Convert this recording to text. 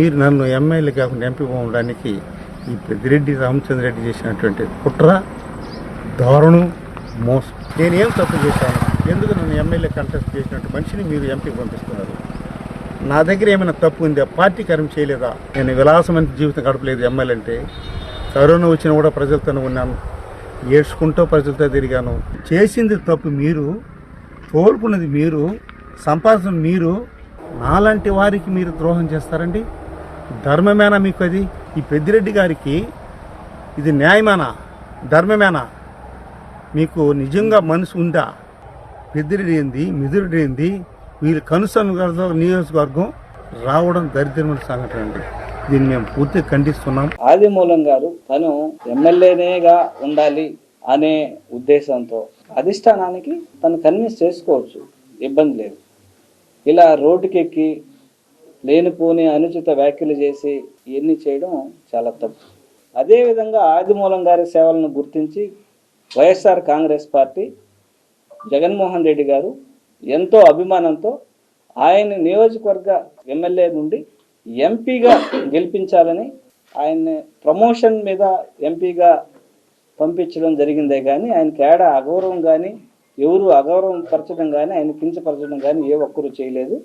మీరు నన్ను ఎమ్మెల్యే కాకుండా ఎంపీ ఉండడానికి ఈ పెద్దిరెడ్డి రామచంద్రరెడ్డి చేసినటువంటి కుట్ర దారుణం మోసం. నేనేం తప్పు చేశాను? ఎందుకు నన్ను ఎమ్మెల్యే కంటెస్ట్ చేసినట్టు మనిషిని మీరు ఎంపీ పంపిస్తున్నారు? నా దగ్గర ఏమైనా తప్పు ఉందా? పార్టీ కర్మ చేయలేదా? నేను విలాసమైన జీవితం గడపలేదు ఎమ్మెల్యే అంటే. కరోనా వచ్చినా కూడా ప్రజలతోనే ఉన్నాను. ఏడ్చుకుంటూ ప్రజలతో తిరిగాను. చేసింది తప్పు మీరు తోలుకున్నది మీరు సంపాదన మీరు నాలాంటి వారికి మీరు ద్రోహం చేస్తారండి? ధర్మమేనా మీకు అది? ఈ పెద్దిరెడ్డి గారికి ఇది న్యాయమేనా? ధర్మమేనా? మీకు నిజంగా మనసు ఉందా? పెద్దిరెడ్డి ఏంది? మిదురుడు ఏంది? వీళ్ళు కనుసను నియోజకవర్గం రావడం దరిద్రమైన సంఘటన అండి. దీన్ని మేము పూర్తిగా ఖండిస్తున్నాం. ఆదిమూలం గారు తను ఎమ్మెల్యేనేగా ఉండాలి అనే ఉద్దేశంతో అధిష్టానానికి తను కన్విన్స్ చేసుకోవచ్చు. ఇబ్బంది లేదు. ఇలా రోడ్డుకెక్కి లేనిపోని అనుచిత వ్యాఖ్యలు చేసి ఇవన్నీ చేయడం చాలా తప్పు. అదేవిధంగా ఆదిమూలం గారి సేవలను గుర్తించి YSR Congress party Jaganmohan Reddy గారు ఎంతో అభిమానంతో ఆయన నియోజకవర్గ ఎమ్మెల్యే నుండి ఎంపీగా గెలిపించాలని ఆయన్ని ప్రమోషన్ మీద ఎంపీగా పంపించడం జరిగిందే కానీ ఆయనకి ఏడ అగౌరవం కానీ ఎవరు అగౌరవం పరచడం కానీ ఆయన కించపరచడం కానీ ఏ ఒక్కరు చేయలేదు.